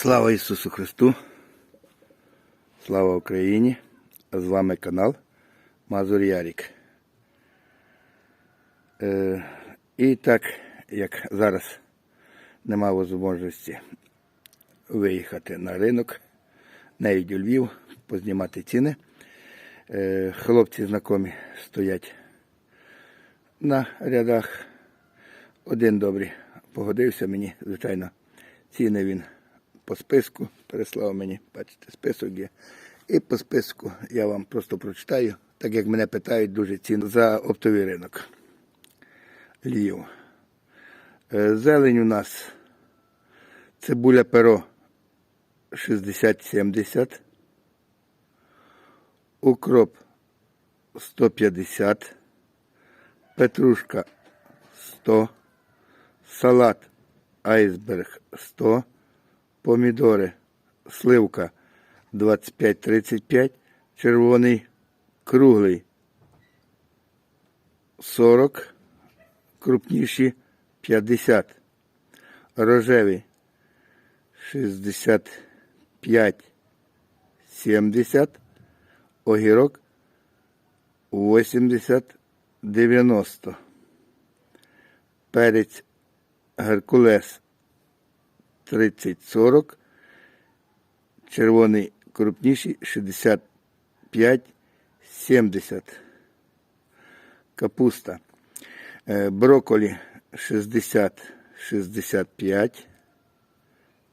Слава Ісусу Христу! Слава Україні! З вами канал Мазур Ярік. Е, і так, як зараз нема можливості виїхати на ринок, навіть у Львів, познімати ціни. Е, хлопці знайомі стоять на рядах. Один добрий погодився мені, звичайно, ціни він по списку переслав мені, бачите, список є. І по списку я вам просто прочитаю, так як мене питають дуже ціни за оптовий ринок. Львів. Е, Зелень у нас цибуля перо 60-70, укроп 150, петрушка 100, салат айсберг 100, помідори. Сливка 25-35, червоний круглий 40, крупніші 50, рожевий 65, 70, огірок 80, 90, перець Геркулес 30-40, червоний крупніший 65-70. Капуста. Е, Брокколі 60-65,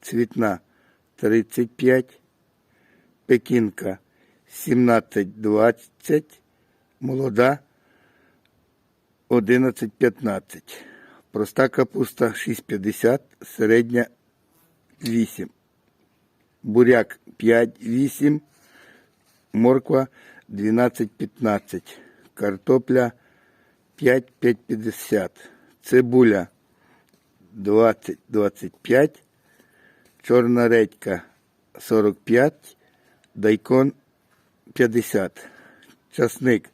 цвітна 35, пекінка 17-20, молода 11-15. Проста капуста 6,50, середня 8. Буряк 5-8, морква 12-15, картопля 5-5,50, цибуля 20-25, чорна редька 45, дайкон 50, часник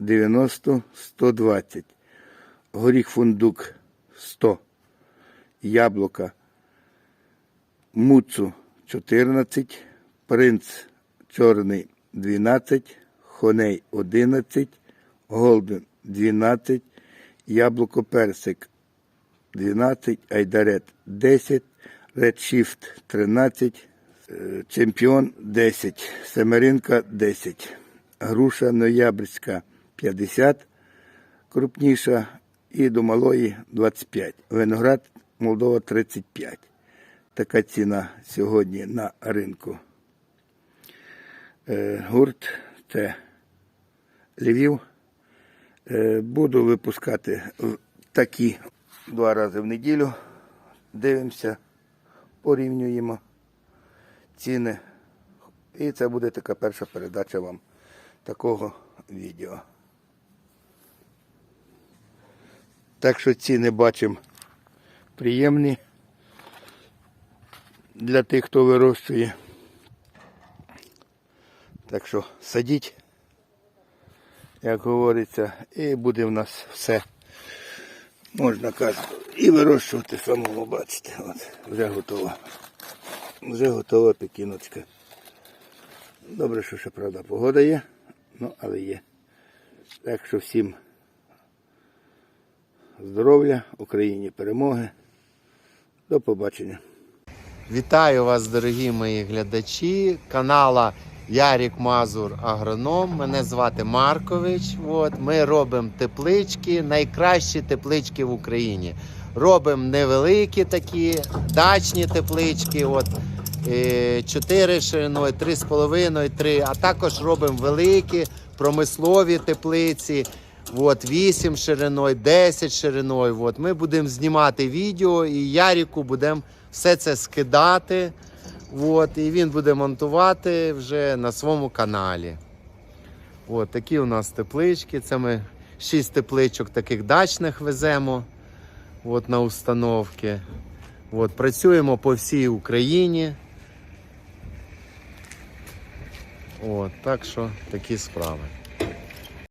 90-120, горіх фундук 100, яблука, муцу 14, принц чорний 12, хоней 11, голден 12, яблуко персик 12, айдарет 10, редшіфт 13, е, чемпіон 10, семеринка 10, груша ноябрьська 50, крупніша і до малої 25. Виноград Молдова 35. Така ціна сьогодні на ринку. Е, Гурт це Львів. Е, Буду випускати такі два рази в неділю. Дивимося, порівнюємо ціни. І це буде така перша передача вам такого відео. Так що ціни бачимо приємні для тих, хто вирощує. Так що садіть, як говориться, і буде в нас все. Можна казати, і вирощувати самому, бачите, от, вже готова. Вже готова пекіночка. Добре, що ще правда погода є, ну але є. Так що всім здоров'я, Україні перемоги. До побачення. Вітаю вас, дорогі мої глядачі канала Ярік Мазур Агроном. Мене звати Маркович. От, ми робимо теплички, найкращі теплички в Україні. Робимо невеликі такі дачні теплички. От, 4 шириною, 3,5, 3, а також робимо великі промислові теплиці. От 8 шириною, 10 шириною. От ми будемо знімати відео і Яріку будемо все це скидати. От, і він буде монтувати вже на своєму каналі. От такі у нас теплички. Це ми 6 тепличок таких дачних веземо от, на установки. От, працюємо по всій Україні. От, так що такі справи.